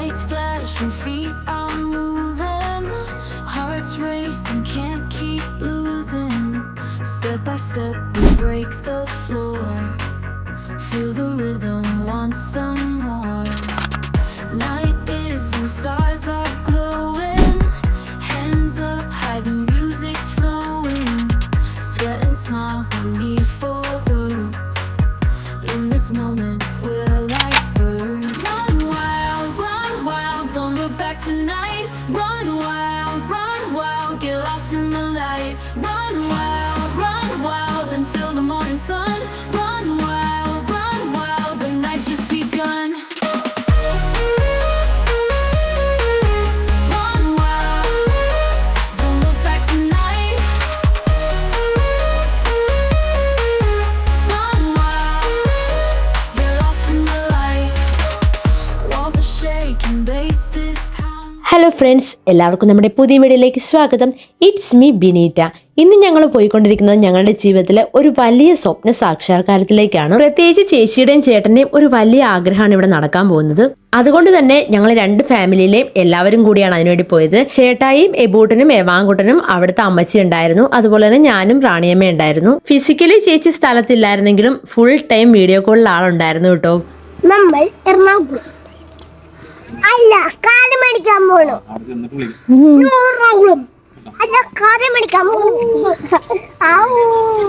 Lights flashing, feet are moving. Hearts racing, can't keep losing. Step by step, we break the floor. Feel the rhythm, want some more. Night isn't and hello friends എല്ലാവർക്കും നമ്മുടെ പുതിയ വീഡിയോയിലേക്ക് സ്വാഗതം. It's me ബിനീറ്റ ഇന്ന് ഞങ്ങൾ പോയിക്കൊണ്ടിരിക്കുന്നത് ഞങ്ങളുടെ ജീവിതത്തിലെ ഒരു വലിയ സ്വപ്ന സാക്ഷാത്കാരത്തിലേക്കാണ്. പ്രത്യേകിച്ച് ചേച്ചിയുടെയും ചേട്ടന്റെയും ഒരു വലിയ ആഗ്രഹമാണ് ഇവിടെ നടക്കാൻ പോകുന്നത്. അതുകൊണ്ട് തന്നെ ഞങ്ങൾ രണ്ട് ഫാമിലിയിലെയും എല്ലാവരും കൂടിയാണ് അതിനുവേണ്ടി പോയത്. ചേട്ടായിയും എബൂട്ടനും എവാങ്കുട്ടനും അവിടുത്തെ അമ്മച്ചി ഉണ്ടായിരുന്നു. അതുപോലെ തന്നെ ഞാനും റാണിയമ്മ ഉണ്ടായിരുന്നു. ഫിസിക്കലി ചേച്ചി സ്ഥലത്തില്ലായിരുന്നെങ്കിലും ഫുൾ ടൈം വീഡിയോ കോളിൽ ആളുണ്ടായിരുന്നു കേട്ടോ. നമ്മൾ എറണാകുളം. അല്ല കാൽ മേടിക്കാൻ പോണു. നൂറ് അല്ല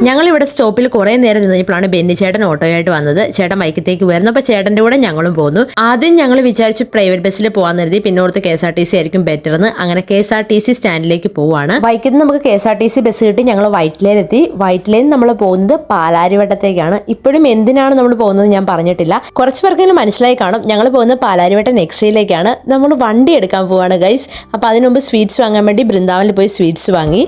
ഞങ്ങൾ ഇവിടെ സ്റ്റോപ്പിൽ കുറെ നേരം നിന്നപ്പോഴാണ് ബെന്നി ചേട്ടൻ ഓട്ടോയായിട്ട് വന്നത്. ചേട്ടൻ ബൈക്കത്തേക്ക് വരുന്നു. അപ്പൊ ചേട്ടന്റെ കൂടെ ഞങ്ങളും പോന്നു ആദ്യം ഞങ്ങൾ വിചാരിച്ചു പ്രൈവറ്റ് ബസ്സിൽ പോകാൻ നിർത്തി പിന്നെ ഓർത്ത് K S R T C ആയിരിക്കും ബെറ്റർ എന്ന് അങ്ങനെ K S R T C സ്റ്റാൻഡിലേക്ക് പോവാണ്. വൈകുന്നത് നമുക്ക് K S R T C bus കിട്ടി. ഞങ്ങൾ വൈറ്റ് ലൈൻ എത്തി. വൈറ്റ് ലൈൻ നമ്മൾ പോകുന്നത് പാലാരിവട്ടത്തേക്കാണ്. ഇപ്പോഴും എന്തിനാണ് നമ്മൾ പോകുന്നത് ഞാൻ പറഞ്ഞിട്ടില്ല. കുറച്ച് പേർക്കെങ്കിലും മനസ്സിലായി കാണും. ഞങ്ങൾ പോകുന്നത് പാലാരിവട്ടം നെക്സയിലേക്കാണ് നമ്മൾ വണ്ടി എടുക്കാൻ പോവാണ് ഗൈസ് അപ്പൊ അതിനുമുമ്പ് സ്വീറ്റ്സ് വാങ്ങാൻ വേണ്ടി ബൃന്ദാവനിൽ പോയി സ്വീറ്റ്സ് വാങ്ങി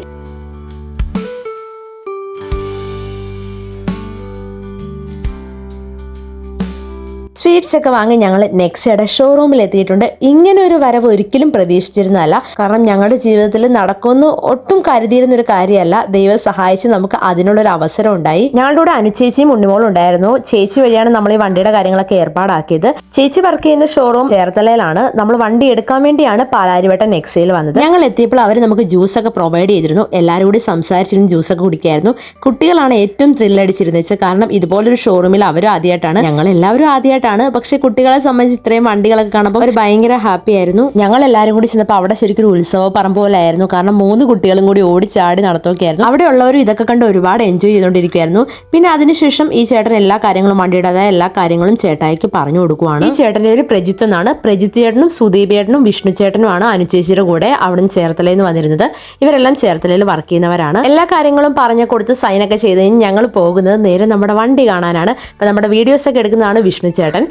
സ്വീറ്റ്സ് ഒക്കെ വാങ്ങി ഞങ്ങൾ നെക്സ്റ്റയുടെ ഷോറൂമിൽ എത്തിയിട്ടുണ്ട്. ഇങ്ങനെ ഒരു വരവ് ഒരിക്കലും പ്രതീക്ഷിച്ചിരുന്നതല്ല. കാരണം ഞങ്ങളുടെ ജീവിതത്തിൽ നടക്കുമെന്ന് ഒട്ടും കരുതിയിരുന്ന ഒരു കാര്യമല്ല. ദൈവം സഹായിച്ച് നമുക്ക് അതിനുള്ളൊരു അവസരം ഉണ്ടായി. ഞങ്ങളുടെ കൂടെ അനുചേച്ചിയും ഉണ്ണിമോളും ഉണ്ടായിരുന്നു. ചേച്ചി വഴിയാണ് നമ്മൾ ഈ വണ്ടിയുടെ കാര്യങ്ങളൊക്കെ ഏർപ്പാടാക്കിയത്. ചേച്ചി വർക്ക് ചെയ്യുന്ന ഷോറൂം ചേർത്തലയിലാണ്. നമ്മൾ വണ്ടി എടുക്കാൻ വേണ്ടിയാണ് പാലാരിവട്ടം നെക്സയിൽ വന്നത്. ഞങ്ങൾ എത്തിയപ്പോൾ അവർ നമുക്ക് ജ്യൂസ് ഒക്കെ പ്രൊവൈഡ് ചെയ്തിരുന്നു. എല്ലാവരും കൂടി സംസാരിച്ചിരുന്നു ജ്യൂസ് ഒക്കെ കുടിക്കായിരുന്നു. കുട്ടികളാണ് ഏറ്റവും ത്രില്ലടിച്ചിരുന്നത് കാരണം ഇതുപോലൊരു ഷോറൂമിൽ അവരും ആദ്യമായിട്ടാണ് ഞങ്ങൾ എല്ലാവരും ആദ്യമായിട്ടാണ് പക്ഷെ കുട്ടികളെ സംബന്ധിച്ച് ഇത്രയും വണ്ടികളൊക്കെ കാണുമ്പോൾ ഒരു ഭയങ്കര ഹാപ്പി ആയിരുന്നു. ഞങ്ങൾ എല്ലാവരും കൂടി ചെന്നപ്പോൾ അവിടെ ശരിക്കും ഒരു ഉത്സവ പറമ്പ് പോലെ ആയിരുന്നു. കാരണം മൂന്ന് കുട്ടികളും കൂടി ഓടിച്ചാടി നടത്തുകയായിരുന്നു അവിടെ ഉള്ളവരും ഇതൊക്കെ കണ്ട് ഒരുപാട് എൻജോയ് ചെയ്തുകൊണ്ടിരിക്കുകയായിരുന്നു പിന്നെ അതിനുശേഷം ഈ ചേട്ടൻ എല്ലാ കാര്യങ്ങളും വണ്ടിയുടേതായ എല്ലാ കാര്യങ്ങളും ചേട്ടായിക്ക് പറഞ്ഞു കൊടുക്കുവാണ്. ഈ ചേട്ടന്റെ ഒരു പ്രജിത്ത് എന്നാണ്. പ്രജിത്ത് ചേട്ടനും സുദീപ് ചേട്ടനും വിഷ്ണു ചേട്ടനുമാണ് അനുചേച്ചിയുടെ കൂടെ അവിടുന്ന് ചേർത്തലയിൽ നിന്ന് വന്നിരുന്നത്. ഇവരെല്ലാം ചേർത്തലയിൽ വർക്ക് ചെയ്യുന്നവരാണ്. എല്ലാ കാര്യങ്ങളും പറഞ്ഞു കൊടുത്ത് സൈനൊക്കെ ചെയ്ത് കഴിഞ്ഞ് ഞങ്ങൾ പോകുന്നത് നേരെ നമ്മുടെ വണ്ടി കാണാനാണ്. അപ്പൊ നമ്മുടെ വീഡിയോസ് ഒക്കെ എടുക്കുന്നതാണ് വിഷ്ണു ചേട്ടൻ.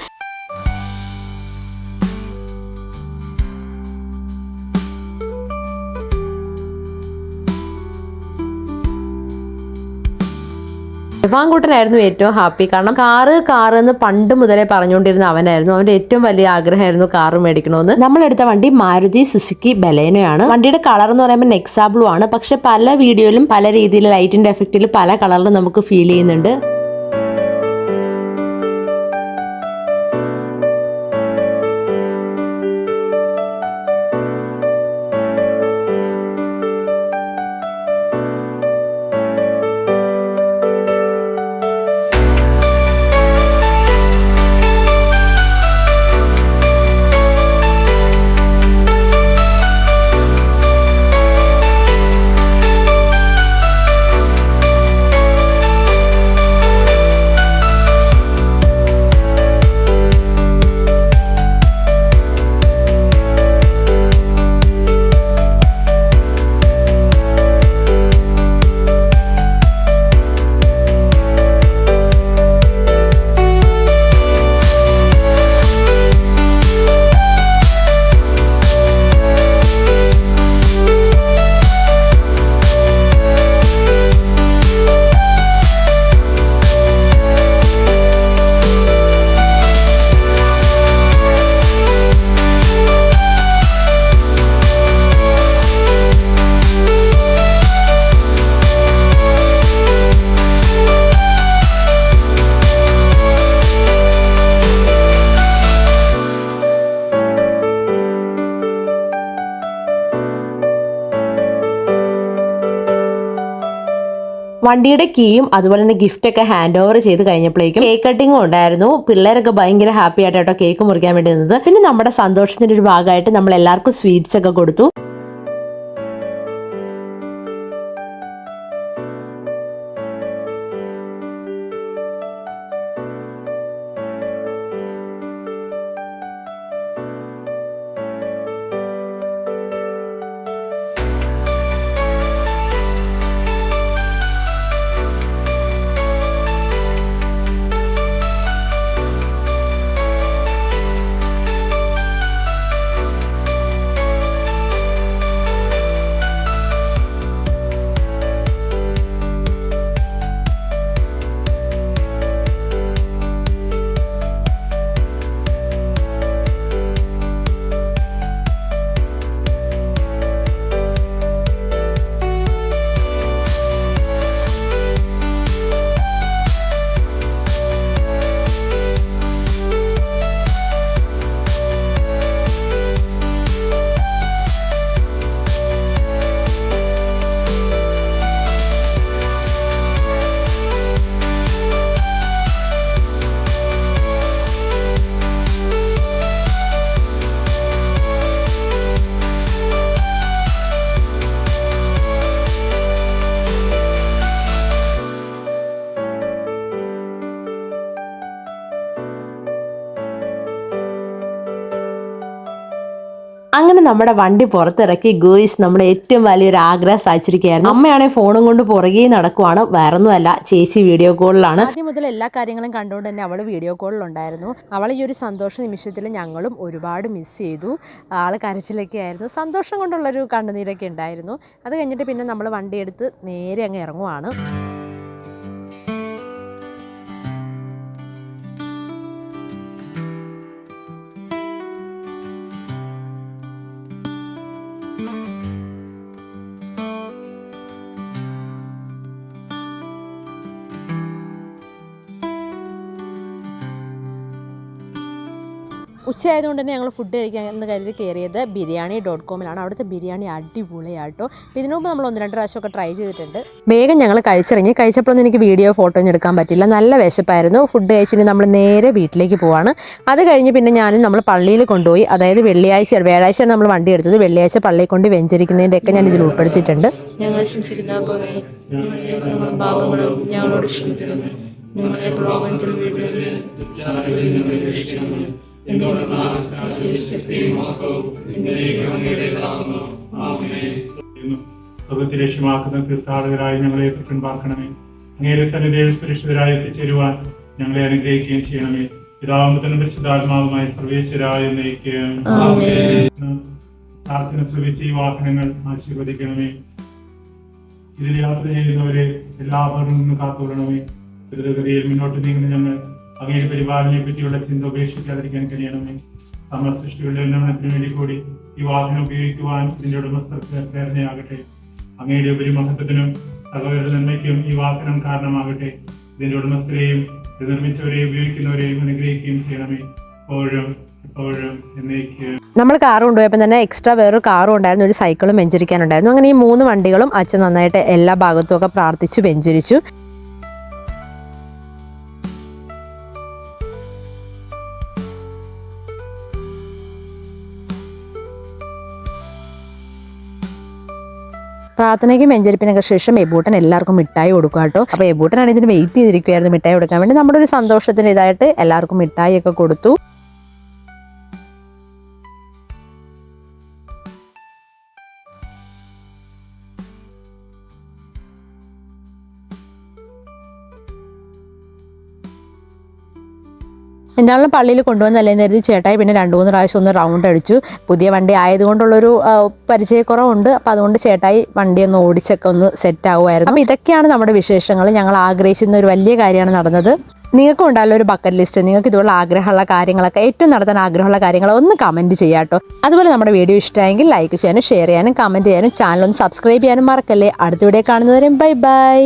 വാങ്കൂട്ടനായിരുന്നു ഏറ്റവും ഹാപ്പി. കാരണം കാറ് കാറ് എന്ന് പണ്ട് മുതലേ പറഞ്ഞുകൊണ്ടിരുന്ന അവനായിരുന്നു. അവന്റെ ഏറ്റവും വലിയ ആഗ്രഹമായിരുന്നു കാറ് മേടിക്കണമെന്ന്. നമ്മളെടുത്ത വണ്ടി മാരുതി സുസുക്കി ബലേനയാണ്. വണ്ടിയുടെ കളർ എന്ന് പറയുമ്പോൾ നെക്സാ ബ്ലൂ ആണ്. പക്ഷെ പല വീഡിയോയിലും പല രീതിയിൽ ലൈറ്റിന്റെ എഫക്റ്റിൽ പല കളറിലും നമുക്ക് ഫീൽ ചെയ്യുന്നുണ്ട്. വണ്ടിയുടെ കീയും അതുപോലെ തന്നെ ഗിഫ്റ്റ് ഒക്കെ ഹാൻഡ് ഓവർ ചെയ്ത് കഴിഞ്ഞപ്പോഴേക്കും കേക്ക് കട്ടിങ്ങും ഉണ്ടായിരുന്നു. പിള്ളേരൊക്കെ ഭയങ്കര ഹാപ്പി ആയിട്ടോ കേക്ക് മുറിക്കാൻ വേണ്ടി നിന്നത്. പിന്നെ നമ്മുടെ സന്തോഷത്തിന്റെ ഒരു ഭാഗമായിട്ട് നമ്മൾ എല്ലാവർക്കും സ്വീറ്റ്സ് ഒക്കെ കൊടുത്തു. അങ്ങനെ നമ്മുടെ വണ്ടി പുറത്തിറക്കി ഗോയിസ് നമ്മുടെ ഏറ്റവും വലിയൊരു ആഗ്രഹം സാധിച്ചിരിക്കുകയായിരുന്നു അമ്മയാണെങ്കിൽ ഫോണും കൊണ്ട് പുറകെ നടക്കുവാണ്. വേറൊന്നുമല്ല ചേച്ചി വീഡിയോ കോളിലാണ് ആദ്യം മുതൽ എല്ലാ കാര്യങ്ങളും കണ്ടുകൊണ്ട് തന്നെ അവൾ വീഡിയോ കോളിലുണ്ടായിരുന്നു അവൾ ഈ ഒരു സന്തോഷ നിമിഷത്തിൽ ഞങ്ങളും ഒരുപാട് മിസ് ചെയ്തു. ആൾ കരച്ചിലൊക്കെ ആയിരുന്നു. സന്തോഷം കൊണ്ടുള്ളൊരു കണ്ണുനീരൊക്കെ ഉണ്ടായിരുന്നു. അത് കഴിഞ്ഞിട്ട് പിന്നെ നമ്മൾ വണ്ടി എടുത്ത് നേരെ അങ്ങ് ഇറങ്ങുവാണ്. ഉച്ചയായതുകൊണ്ട് തന്നെ ഞങ്ങൾ ഫുഡ് കഴിക്കാൻ എന്ന് കരുതി കയറിയത് ബിരിയാണി ഡോട്ട് കോമിലാണ് അവിടുത്തെ ബിരിയാണി അടിപൊളിയാട്ടോ. ഇതിനു മുമ്പ് നമ്മൾ ഒന്ന് രണ്ട് പ്രാവശ്യമൊക്കെ ട്രൈ ചെയ്തിട്ടുണ്ട്. വേഗം ഞങ്ങൾ കഴിച്ചിറങ്ങി. കഴിച്ചപ്പോഴൊന്നും എനിക്ക് വീഡിയോ ഫോട്ടോ ഒന്നും എടുക്കാൻ പറ്റില്ല. നല്ല വിശപ്പായിരുന്നു. ഫുഡ് കഴിച്ചിട്ട് നമ്മൾ നേരെ വീട്ടിലേക്ക് പോവാണ്. അത് കഴിഞ്ഞ് പിന്നെ ഞാനും നമ്മൾ പള്ളിയിൽ കൊണ്ടുപോയി. അതായത് വെള്ളിയാഴ്ച വ്യാഴാഴ്ചയാണ് നമ്മൾ വണ്ടി എടുത്തത്. വെള്ളിയാഴ്ച പള്ളിയിൽ കൊണ്ട് വെഞ്ചരിക്കുന്നതിന്റെ ഒക്കെ ഞാൻ ഇതിൽ ഉൾപ്പെടുത്തിയിട്ടുണ്ട്. ഞങ്ങൾ ശംസിക്കുന്ന പോലെ പ്രലോഭനത്തിൽ വീഴുകയും സ്വർഗത്തിൽ ലക്ഷ്യമാക്കുന്ന തീർത്ഥാടകരായി ഞങ്ങളെ പാർക്കണമേ അങ്ങയുടെ സന്നിധിയിൽ സുരക്ഷിതരായി എത്തിച്ചേരുവാൻ ഞങ്ങളെ അനുഗ്രഹിക്കുകയും ചെയ്യണമേ. പിതാവുമ്പത്തിനും പരിശുദ്ധാത്മാവുമായി സർവേശ്വരായ നയിക്കുകയും പ്രാർത്ഥന ശ്രമിച്ച് ഈ വാഹനങ്ങൾ ആശീർവദിക്കണമേ. ഇതിൽ യാത്ര ചെയ്യുന്നവരെ എല്ലാ അപകടങ്ങളിൽ നിന്നും കാത്തുകൊള്ളണമേ. ദ്രുതഗതിയിൽ മുന്നോട്ട് നീങ്ങുന്ന ഞങ്ങൾ അങ്ങയുടെ പരിപാലനയെ പറ്റിയുള്ള ചിന്ത ഉപേക്ഷിക്കാതിരിക്കാൻ കഴിയണമേ. സമസ്ത സൃഷ്ടികളുടെ ഉന്നമനത്തിന് വേണ്ടി കൂടി ഈ വാഹനം ഉപയോഗിക്കുവാൻ ഇതിന്റെ ഉടമസ്ഥർക്ക് പ്രേരണയാകട്ടെ. അങ്ങയുടെ ഉപരിമഹത്വത്തിനും സഹോദര നന്മയ്ക്കും ഈ വാഹനം കാരണമാകട്ടെ. ഇതിന്റെ ഉടമസ്ഥരെയും ഇത് നിർമ്മിച്ചവരെയും ഉപയോഗിക്കുന്നവരെയും അനുഗ്രഹിക്കുകയും ചെയ്യണമേ. എപ്പോഴും എപ്പോഴും എന്നേക്ക്. നമ്മൾ കാർ കൊണ്ടുപോയപ്പോൾ തന്നെ എക്സ്ട്രാ വേറൊരു കാറും ഉണ്ടായിരുന്നു ഒരു സൈക്കിളും വെഞ്ചരിക്കാനുണ്ടായിരുന്നു. അങ്ങനെ ഈ മൂന്ന് വണ്ടികളും അച്ഛൻ നന്നായിട്ട് എല്ലാ ഭാഗത്തും ഒക്കെ പ്രാർത്ഥിച്ചു വെഞ്ചരിച്ചു. പ്രാർത്ഥനയ്ക്കും വെഞ്ചരിപ്പിനൊക്കെ ശേഷം എബൂട്ടൻ എല്ലാവർക്കും മിഠായി കൊടുക്കുക കേട്ടോ. അപ്പോൾ എബൂട്ടനാണ് ഇതിന് വെയിറ്റ് ചെയ്തിരിക്കുമായിരുന്നു മിഠായി കൊടുക്കാൻ വേണ്ടി. നമ്മുടെ ഒരു സന്തോഷത്തിന് ഇതായിട്ട് എല്ലാവർക്കും മിഠായി ഒക്കെ കൊടുത്തു. എന്തായാലും പള്ളിയിൽ കൊണ്ടുവന്നല്ലേ എന്ന് കരുതി ചേട്ടായി പിന്നെ രണ്ട് മൂന്ന് പ്രാവശ്യം ഒന്ന് റൗണ്ട് അടിച്ചു. പുതിയ വണ്ടി ആയതുകൊണ്ടുള്ളൊരു പരിചയക്കുറവുണ്ട്. അപ്പോൾ അതുകൊണ്ട് ചേട്ടായി വണ്ടി ഒന്ന് ഓടിച്ചൊക്കെ ഒന്ന് സെറ്റ് ആവുമായിരുന്നു. അപ്പോൾ ഇതൊക്കെയാണ് നമ്മുടെ വിശേഷങ്ങൾ ഞങ്ങൾ ആഗ്രഹിച്ചിരുന്ന ഒരു വലിയ കാര്യമാണ് നടന്നത്. നിങ്ങൾക്കും ഉണ്ടല്ലോ ഒരു ബക്കറ്റ് ലിസ്റ്റ് നിങ്ങൾക്ക് ഇതുപോലെ ആഗ്രഹമുള്ള കാര്യങ്ങളൊക്കെ ഏറ്റവും നടത്താൻ ആഗ്രഹമുള്ള കാര്യങ്ങൾ ഒന്ന് കമന്റ് ചെയ്യാട്ടോ അതുപോലെ നമ്മുടെ വീഡിയോ ഇഷ്ടമായെങ്കിൽ ലൈക്ക് ചെയ്യാനും ഷെയർ ചെയ്യാനും കമന്റ് ചെയ്യാനും ചാനൽ ഒന്ന് സബ്സ്ക്രൈബ് ചെയ്യാനും മറക്കല്ലേ. അടുത്ത വീഡിയോ കാണുന്നവരെയും ബൈ ബൈ